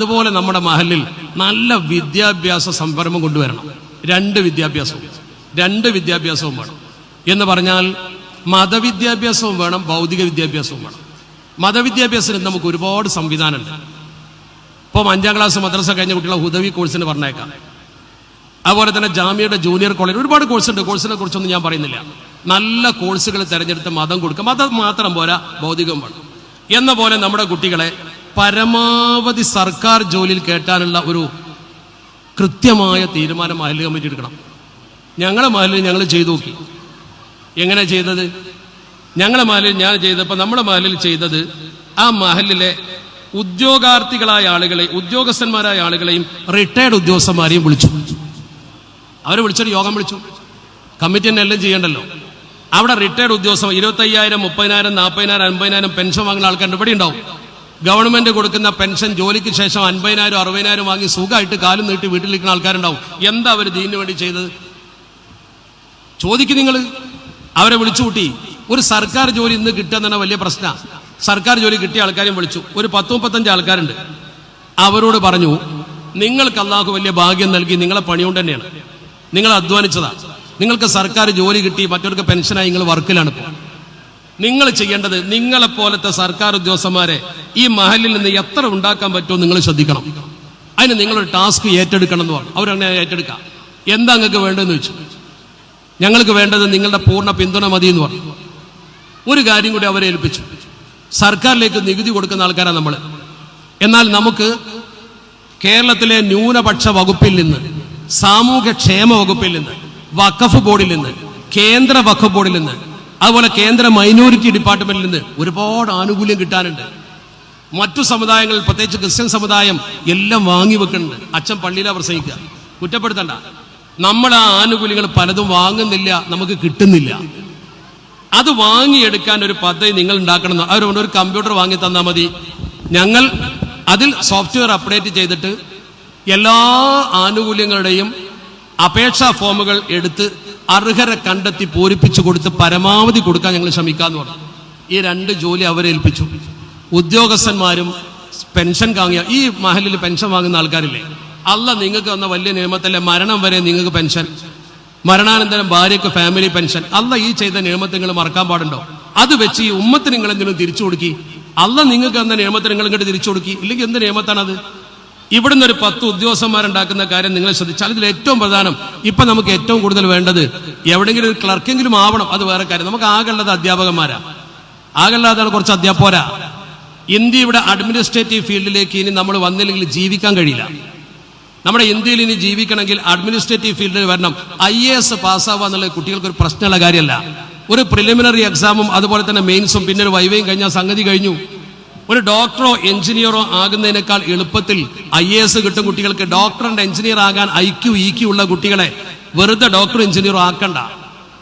അതുപോലെ നമ്മുടെ മഹലിൽ നല്ല വിദ്യാഭ്യാസ സംരംഭം കൊണ്ടുവരണം. രണ്ട് വിദ്യാഭ്യാസവും. രണ്ട് വിദ്യാഭ്യാസവും വേണം. എന്ന് പറഞ്ഞാൽ മതവിദ്യാഭ്യാസവും വേണം ഭൗതിക വിദ്യാഭ്യാസവും വേണം. മതവിദ്യാഭ്യാസത്തിന് നമുക്ക് ഒരുപാട് സംവിധാനമുണ്ട്. ഇപ്പം അഞ്ചാം ക്ലാസ് മദ്രസ കഴിഞ്ഞ കുട്ടികളെ ഹുദവി കോഴ്സിന് പറഞ്ഞേക്കാം. അതുപോലെ തന്നെ ജാമ്യയുടെ ജൂനിയർ കോളേജ് ഒരുപാട് കോഴ്സ് ഉണ്ട്. കോഴ്സിനെ കുറിച്ചൊന്നും ഞാൻ പറയുന്നില്ല. നല്ല കോഴ്സുകൾ തിരഞ്ഞെടുത്ത് മതം കൊടുക്കുക. മതം മാത്രം പോരാ ഭൗതികം വേണം. എന്ന പോലെ നമ്മുടെ കുട്ടികളെ പരമാവധി സർക്കാർ ജോലിയിൽ കേട്ടാനുള്ള ഒരു കൃത്യമായ തീരുമാനം മഹല്ല് കമ്മിറ്റി എടുക്കണം. ഞങ്ങളെ മഹലിൽ ഞങ്ങൾ ചെയ്തു നോക്കി. എങ്ങനെ ചെയ്തത്? ഞങ്ങളെ മഹലിൽ ഞാൻ ചെയ്തപ്പോൾ നമ്മുടെ മഹലിൽ ചെയ്തത് ആ മഹലിലെ ഉദ്യോഗാർത്ഥികളായ ആളുകളെ ഉദ്യോഗസ്ഥന്മാരായ ആളുകളെയും റിട്ടയർഡ് ഉദ്യോഗസ്ഥന്മാരെയും വിളിച്ചു. അവരെ വിളിച്ചൊരു യോഗം വിളിച്ചു. കമ്മിറ്റി തന്നെ എല്ലാം ചെയ്യണ്ടല്ലോ. അവിടെ റിട്ടയർഡ് ഉദ്യോഗസ്ഥ ഇരുപത്തയ്യായിരം മുപ്പതിനായിരം നാൽപ്പതിനായിരം അൻപതിനായിരം പെൻഷൻ വാങ്ങുന്ന ആൾക്കാരുടെ ഇവിടെ ഉണ്ടാവും. ഗവൺമെന്റ് കൊടുക്കുന്ന പെൻഷൻ ജോലിക്ക് ശേഷം അൻപതിനായിരം അറുപതിനായിരം വാങ്ങി സുഖമായിട്ട് കാലും നീട്ടി വീട്ടിലിരിക്കുന്ന ആൾക്കാരുണ്ടാവും. എന്താ അവർ ദീനു വേണ്ടി ചെയ്തത്? ചോദിക്കും നിങ്ങൾ അവരെ വിളിച്ചു കൂട്ടി. ഒരു സർക്കാർ ജോലി ഇന്ന് കിട്ടുക വലിയ പ്രശ്ന. സർക്കാർ ജോലി കിട്ടിയ ആൾക്കാരെയും വിളിച്ചു. ഒരു പത്ത് മുപ്പത്തഞ്ച് ആൾക്കാരുണ്ട്. അവരോട് പറഞ്ഞു നിങ്ങൾക്ക് അള്ളാഹു വലിയ ഭാഗ്യം നൽകി നിങ്ങളെ പണിയുകൊണ്ട് തന്നെയാണ്. നിങ്ങൾ അധ്വാനിച്ചതാ. നിങ്ങൾക്ക് സർക്കാർ ജോലി കിട്ടി മറ്റവർക്ക് പെൻഷനായി നിങ്ങൾ വർക്കിലാണ് ഇപ്പോൾ. നിങ്ങൾ ചെയ്യേണ്ടത് നിങ്ങളെ പോലത്തെ സർക്കാർ ഉദ്യോഗസ്ഥന്മാരെ ഈ മഹലിൽ നിന്ന് എത്ര ഉണ്ടാക്കാൻ പറ്റുമോ നിങ്ങൾ ശ്രദ്ധിക്കണം. അതിന് നിങ്ങളൊരു ടാസ്ക് ഏറ്റെടുക്കണം എന്ന് പറഞ്ഞു. അവരങ്ങനെ ഏറ്റെടുക്കാം. എന്താ നിങ്ങൾക്ക് വേണ്ടതെന്ന് വെച്ചു ഞങ്ങൾക്ക് വേണ്ടത് നിങ്ങളുടെ പൂർണ പിന്തുണ മതി എന്ന് പറഞ്ഞു. ഒരു കാര്യം കൂടി അവരെ ഏൽപ്പിച്ചു. സർക്കാരിലേക്ക് നികുതി കൊടുക്കുന്ന ആൾക്കാരാണ് നമ്മൾ എന്നാൽ നമുക്ക് കേരളത്തിലെ ന്യൂനപക്ഷ വകുപ്പിൽ നിന്ന് സാമൂഹ്യക്ഷേമ വകുപ്പിൽ നിന്ന് വഖഫ് ബോർഡിൽ നിന്ന് കേന്ദ്ര വഖഫ് ബോർഡിൽ നിന്ന് അതുപോലെ കേന്ദ്ര മൈനോറിറ്റി ഡിപ്പാർട്ട്മെന്റിൽ നിന്ന് ഒരുപാട് ആനുകൂല്യം കിട്ടാനുണ്ട്. മറ്റു സമുദായങ്ങളിൽ പ്രത്യേകിച്ച് ക്രിസ്ത്യൻ സമുദായം എല്ലാം വാങ്ങി വെക്കുന്നുണ്ട്. അച്ഛൻ പള്ളിയിലാണ് പ്രസംഗിക്കുക. കുറ്റപ്പെടുത്തണ്ട. നമ്മൾ ആ ആനുകൂല്യങ്ങൾ പലതും വാങ്ങുന്നില്ല നമുക്ക് കിട്ടുന്നില്ല. അത് വാങ്ങിയെടുക്കാൻ ഒരു പദ്ധതി നിങ്ങൾ ഉണ്ടാക്കണം. അവരുകൊണ്ട് ഒരു കമ്പ്യൂട്ടർ വാങ്ങി തന്നാൽ മതി. ഞങ്ങൾ അതിൽ സോഫ്റ്റ്വെയർ അപ്ഡേറ്റ് ചെയ്തിട്ട് എല്ലാ ആനുകൂല്യങ്ങളുടെയും അപേക്ഷാ ഫോമുകൾ എടുത്ത് അർഹരെ കണ്ടെത്തി പൂരിപ്പിച്ചു കൊടുത്ത് പരമാവധി കൊടുക്കാൻ ഞങ്ങൾ ശ്രമിക്കാന്ന് പറഞ്ഞു. ഈ രണ്ട് ജോലി അവരെ ഏൽപ്പിച്ചു. ഉദ്യോഗസ്ഥന്മാരും പെൻഷൻ വാങ്ങിയ ഈ മഹലിൽ പെൻഷൻ വാങ്ങുന്ന ആൾക്കാരില്ലേ? അല്ല നിങ്ങൾക്ക് വന്ന വലിയ നിയമത്തിലെ മരണം വരെ നിങ്ങൾക്ക് പെൻഷൻ. മരണാനന്തരം ഭാര്യയ്ക്ക് ഫാമിലി പെൻഷൻ അല്ല ഈ ചെയ്ത നിയമത്തെ നിങ്ങൾ മറക്കാൻ പാടുണ്ടോ? അത് വെച്ച് ഈ ഉമ്മത്തിന് നിങ്ങൾ എന്തെങ്കിലും തിരിച്ചു കൊടുക്കി. അല്ല നിങ്ങൾക്ക് എന്ന നിയമത്തെ നിങ്ങൾ ഇങ്ങോട്ട് തിരിച്ചു കൊടുക്കി. ഇല്ലെങ്കിൽ എന്ത് നിയമത്താണത്? ഇവിടുന്ന് ഒരു പത്ത് ഉദ്യോഗസ്ഥന്മാരുണ്ടാക്കുന്ന കാര്യം നിങ്ങൾ ശ്രദ്ധിച്ചാൽ ഇതിൽ ഏറ്റവും പ്രധാനം ഇപ്പൊ നമുക്ക് ഏറ്റവും കൂടുതൽ വേണ്ടത് എവിടെയെങ്കിലും ഒരു ക്ലർക്കെങ്കിലും ആവണം. അത് വേറെ കാര്യം. നമുക്ക് ആകെയുള്ളത് അധ്യാപകന്മാരാ. ആകെയുള്ളതാണ് കുറച്ച് അധ്യാപകരാ. ഇന്ത്യയുടെ അഡ്മിനിസ്ട്രേറ്റീവ് ഫീൽഡിലേക്ക് ഇനി നമ്മൾ വന്നില്ലെങ്കിൽ ജീവിക്കാൻ കഴിയില്ല. നമ്മുടെ ഇന്ത്യയിൽ ഇനി ജീവിക്കണമെങ്കിൽ അഡ്മിനിസ്ട്രേറ്റീവ് ഫീൽഡിൽ വരണം. ഐ എ എസ് പാസ്സാവുക എന്നുള്ളത് കുട്ടികൾക്ക് ഒരു പ്രശ്നമുള്ള കാര്യമല്ല. ഒരു പ്രിലിമിനറി എക്സാമും അതുപോലെ തന്നെ മെയിൻസും പിന്നെ ഒരു വൈവയും കഴിഞ്ഞാൽ സംഗതി കഴിഞ്ഞു. ഒരു ഡോക്ടറോ എഞ്ചിനീയറോ ആകുന്നതിനേക്കാൾ എളുപ്പത്തിൽ ഐ എ എസ് കിട്ടും കുട്ടികൾക്ക് ആൻഡ് എഞ്ചിനീയർ ആകാൻ ഐ ക്യു ഇ ക്യു ഉള്ള കുട്ടികളെ വെറുതെ ഡോക്ടർ എഞ്ചിനീയറോ ആക്കണ്ട.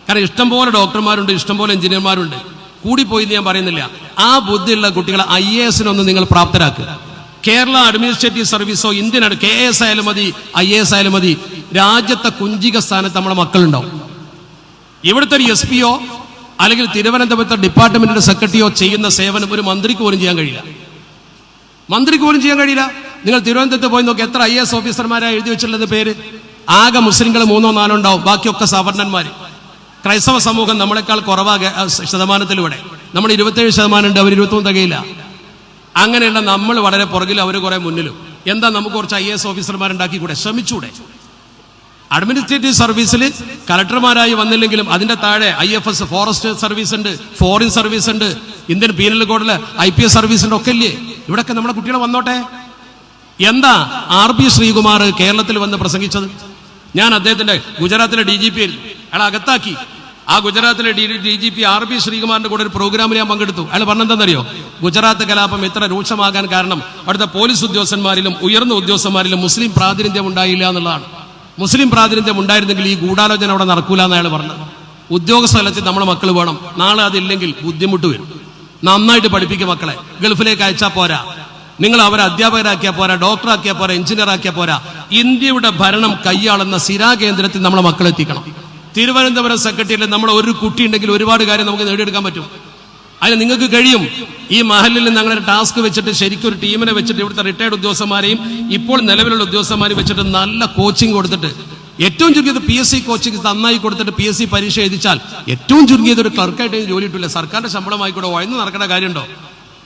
കാരണം ഇഷ്ടംപോലെ ഡോക്ടർമാരുണ്ട് ഇഷ്ടംപോലെ എഞ്ചിനീയർമാരുണ്ട്. കൂടിപ്പോയി ഞാൻ പറയുന്നില്ല. ആ ബുദ്ധിയുള്ള കുട്ടികളെ ഐ എ എസിനൊന്ന് നിങ്ങൾ പ്രാപ്തരാക്കുക കേരള അഡ്മിനിസ്ട്രേറ്റീവ് സർവീസോ ഇന്ത്യൻ കെ എസ് ആയാലും മതി ഐ എ എസ് ആയാലും മതി. രാജ്യത്തെ കുഞ്ചിക സ്ഥാനത്ത് നമ്മുടെ മക്കളുണ്ടാവും. ഇവിടുത്തെ ഒരു എസ് പിയോ അല്ലെങ്കിൽ തിരുവനന്തപുരത്തെ ഡിപ്പാർട്ട്മെന്റിന്റെ സെക്രട്ടറിയോ ചെയ്യുന്ന സേവനം ഒരു മന്ത്രിക്ക് പോലും ചെയ്യാൻ കഴിയില്ല. മന്ത്രിക്ക് പോലും ചെയ്യാൻ കഴിയില്ല. നിങ്ങൾ തിരുവനന്തപുരത്ത് പോയി നോക്കി എത്ര ഐ എസ് ഓഫീസർമാരാണ് എഴുതി വെച്ചിട്ടുള്ളത് പേര്? ആകെ മുസ്ലിങ്ങൾ മൂന്നോ നാലോ ഉണ്ടാവും. ബാക്കിയൊക്കെ സവർണന്മാര്. ക്രൈസ്തവ സമൂഹം നമ്മളെക്കാൾ കുറവാകെ ശതമാനത്തിലൂടെ. നമ്മൾ ഇരുപത്തേഴ് ശതമാനം ഉണ്ട് അവർ ഇരുപത്തൊന്നും തികയില്ല. അങ്ങനെയുള്ള നമ്മൾ വളരെ പുറകിലും അവർ കുറെ മുന്നിലും. എന്താ നമുക്ക് കുറച്ച് ഐ എസ് ഓഫീസർമാരുണ്ടാക്കി കൂടെ ശ്രമിച്ചൂടെ? അഡ്മിനിസ്ട്രേറ്റീവ് സർവീസിൽ കലക്ടർമാരായി വന്നില്ലെങ്കിലും അതിന്റെ താഴെ I F S forest service ഉണ്ട് ഫോറിൻ സർവീസ് ഉണ്ട് ഇന്ത്യൻ പീനൽ കോഡിലെ ഐ പി എസ് സർവീസ് ഉണ്ട് ഒക്കെ ഇല്ലേ ഇവിടൊക്കെ നമ്മുടെ കുട്ടികൾ വന്നോട്ടെ. എന്താ ആർ പി ശ്രീകുമാർ കേരളത്തിൽ വന്ന് പ്രസംഗിച്ചത്? ഞാൻ അദ്ദേഹത്തിന്റെ ഗുജറാത്തിലെ ഡി ജി പി അയാൾ അകത്താക്കി. ആ ഗുജറാത്തിലെ D D G P R P ശ്രീകുമാറിന്റെ കൂടെ ഒരു പ്രോഗ്രാമിൽ ഞാൻ പങ്കെടുത്തു. അയാൾ പറഞ്ഞെന്താണെന്നറിയോ ഗുജറാത്ത് കലാപം ഇത്ര രൂക്ഷമാകാൻ കാരണം അവിടുത്തെ പോലീസ് ഉദ്യോഗസ്ഥന്മാരിലും ഉയർന്ന ഉദ്യോഗസ്ഥന്മാരിലും മുസ്ലിം പ്രാതിനിധ്യം ഉണ്ടായില്ല എന്നുള്ളതാണ്. മുസ്ലിം പ്രാതിനിധ്യം ഉണ്ടായിരുന്നെങ്കിൽ ഈ ഗൂഢാലോചന അവിടെ നടക്കൂല എന്ന് അയാൾ പറഞ്ഞത്. ഉദ്യോഗസ്ഥലത്തിൽ നമ്മുടെ മക്കൾ വേണം. നാളെ അതില്ലെങ്കിൽ ബുദ്ധിമുട്ട് വരും. നന്നായിട്ട് പഠിപ്പിക്കും മക്കളെ. ഗൾഫിലേക്ക് അയച്ചാൽ പോരാ. നിങ്ങൾ അവരെ അധ്യാപകരാക്കിയാൽ പോരാ ഡോക്ടറാക്കിയാൽ പോരാ എഞ്ചിനീയറാക്കിയാൽ പോരാ. ഇന്ത്യയുടെ ഭരണം കൈയാളുന്ന സിരാ കേന്ദ്രത്തിൽ നമ്മളെ മക്കൾ എത്തിക്കണം തിരുവനന്തപുരം സെക്രട്ടറിയിൽ നമ്മൾ ഒരു കുട്ടി ഉണ്ടെങ്കിൽ ഒരുപാട് കാര്യം നമുക്ക് നേടിയെടുക്കാൻ പറ്റും. അതിന് നിങ്ങൾക്ക് കഴിയും. ഈ മഹലിൽ നിന്ന് അങ്ങനെ ടാസ്ക് വെച്ചിട്ട് ശരിക്കും ഒരു ടീമിനെ വെച്ചിട്ട് ഇവിടുത്തെ റിട്ടയർഡ് ഉദ്യോഗസ്ഥന്മാരെയും ഇപ്പോൾ നിലവിലുള്ള ഉദ്യോഗസ്ഥന്മാരെയും വെച്ചിട്ട് നല്ല കോച്ചിങ് കൊടുത്തിട്ട്. ഏറ്റവും ചുരുങ്ങിയത് പി എസ് സി കോച്ചിങ് നന്നായി കൊടുത്തിട്ട് പി എസ് സി പരീക്ഷ എഴുതിച്ചാൽ ഏറ്റവും ചുരുങ്ങിയത് ഒരു ക്ലർക്കായിട്ട് ജോലി കിട്ടില്ല സർക്കാരിന്റെ ശമ്പളമായിക്കൂടെ വഴന്ന് നടക്കേണ്ട കാര്യമുണ്ടോ?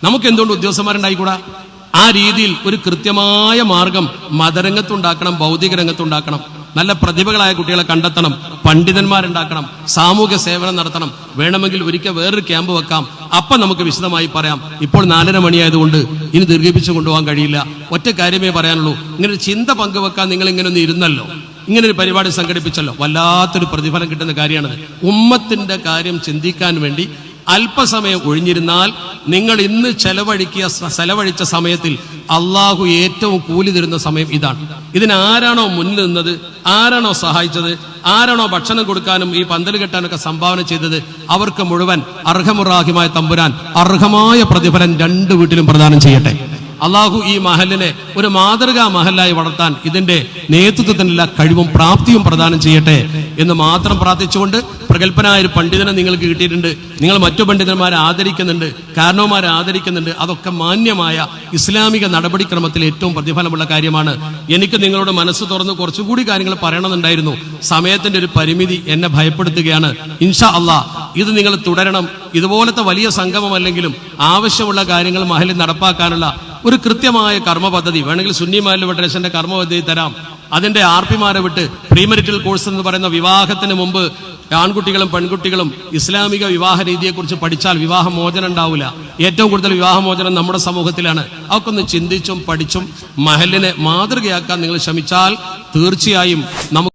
നമുക്ക് എന്തുകൊണ്ട് ഉദ്യോഗസ്ഥന്മാരുണ്ടായിക്കൂടാ? ആ രീതിയിൽ ഒരു കൃത്യമായ മാർഗം മതരംഗത്തുണ്ടാക്കണം ഭൗതിക രംഗത്തുണ്ടാക്കണം നല്ല പ്രതിഭകളായ കുട്ടികളെ കണ്ടെത്തണം പണ്ഡിതന്മാരുണ്ടാക്കണം സാമൂഹ്യ സേവനം നടത്തണം വേണമെങ്കിൽ ഒരിക്കൽ വേറൊരു ക്യാമ്പ് വെക്കാം. അപ്പൊ നമുക്ക് വിശദമായി പറയാം. ഇപ്പോൾ നാലര മണിയായതുകൊണ്ട് ഇനി ദീർഘിപ്പിച്ചു കൊണ്ടുപോകാൻ കഴിയില്ല. ഒറ്റ കാര്യമേ പറയാനുള്ളൂ. ഇങ്ങനെ ചിന്ത പങ്കുവെക്കാൻ നിങ്ങൾ ഇങ്ങനെ ഒന്ന് ഇരുന്നല്ലോ. ഇങ്ങനെ ഒരു പരിപാടി സംഘടിപ്പിച്ചല്ലോ. വല്ലാത്തൊരു പ്രതിഫലം കിട്ടുന്ന കാര്യമാണ് ഉമ്മത്തിന്റെ കാര്യം ചിന്തിക്കാൻ വേണ്ടി അല്പസമയം ഒഴിഞ്ഞിരുന്നാൽ നിങ്ങൾ ഇന്ന് ചെലവഴിക്കിയ ചെലവഴിച്ച സമയത്തിൽ അള്ളാഹു ഏറ്റവും കൂലി തരുന്ന സമയം ഇതാണ്. ഇതിന് ആരാണോ മുന്നിൽ നിന്നത് ആരാണോ സഹായിച്ചത് ആരാണോ ഭക്ഷണം കൊടുക്കാനും ഈ പന്തൽ കെട്ടാനൊക്കെ സംഭാവന ചെയ്തത് അവർക്ക് മുഴുവൻ അർഹമുറാഹിമായ തമ്പുരാൻ അർഹമായ പ്രതിഫലം രണ്ട് വീട്ടിലും പ്രദാനം ചെയ്യട്ടെ. അള്ളാഹു ഈ മഹലിനെ ഒരു മാതൃകാ മഹലായി വളർത്താൻ ഇതിന്റെ നേതൃത്വത്തിനുള്ള കഴിവും പ്രാപ്തിയും പ്രദാനം ചെയ്യട്ടെ. എന്ന് മാത്രം പ്രാർത്ഥിച്ചുകൊണ്ട് പ്രഗത്ഭനായ ഒരു പണ്ഡിതനെ നിങ്ങൾക്ക് കിട്ടിയിട്ടുണ്ട്. നിങ്ങൾ മറ്റു പണ്ഡിതന്മാരെ ആദരിക്കുന്നുണ്ട് കാരണവന്മാരെ ആദരിക്കുന്നുണ്ട്. അതൊക്കെ മാന്യമായ ഇസ്ലാമിക നടപടിക്രമത്തിൽ ഏറ്റവും പ്രതിഫലമുള്ള കാര്യമാണ്. എനിക്ക് നിങ്ങളോട് മനസ്സ് തുറന്ന് കുറച്ചുകൂടി കാര്യങ്ങൾ പറയണമെന്നുണ്ടായിരുന്നു. സമയത്തിന്റെ ഒരു പരിമിതി എന്നെ ഭയപ്പെടുത്തുകയാണ്. ഇൻഷാ അള്ളാ ഇത് നിങ്ങൾ തുടരണം. ഇതുപോലത്തെ വലിയ സംഗമമല്ലെങ്കിലും ആവശ്യമുള്ള കാര്യങ്ങൾ മഹലിൽ നടപ്പാക്കാനുള്ള ഒരു കൃത്യമായ കർമ്മ പദ്ധതി വേണമെങ്കിൽ സുന്നി മാലിന്യ ഫെഡറേഷന്റെ കർമ്മ പദ്ധതി തരാം. അതിന്റെ ആർ പിമാരെ വിട്ട് പ്രീമരിറ്റൽ കോഴ്സ് എന്ന് പറയുന്ന വിവാഹത്തിന് മുമ്പ് ആൺകുട്ടികളും പെൺകുട്ടികളും ഇസ്ലാമിക വിവാഹ രീതിയെക്കുറിച്ച് പഠിച്ചാൽ വിവാഹമോചനം ഉണ്ടാവില്ല. ഏറ്റവും കൂടുതൽ വിവാഹമോചനം നമ്മുടെ സമൂഹത്തിലാണ്. അവർക്ക് ഒന്ന് ചിന്തിച്ചും പഠിച്ചും മഹലിനെ മാതൃകയാക്കാൻ നിങ്ങൾ ശ്രമിച്ചാൽ തീർച്ചയായും നമുക്ക്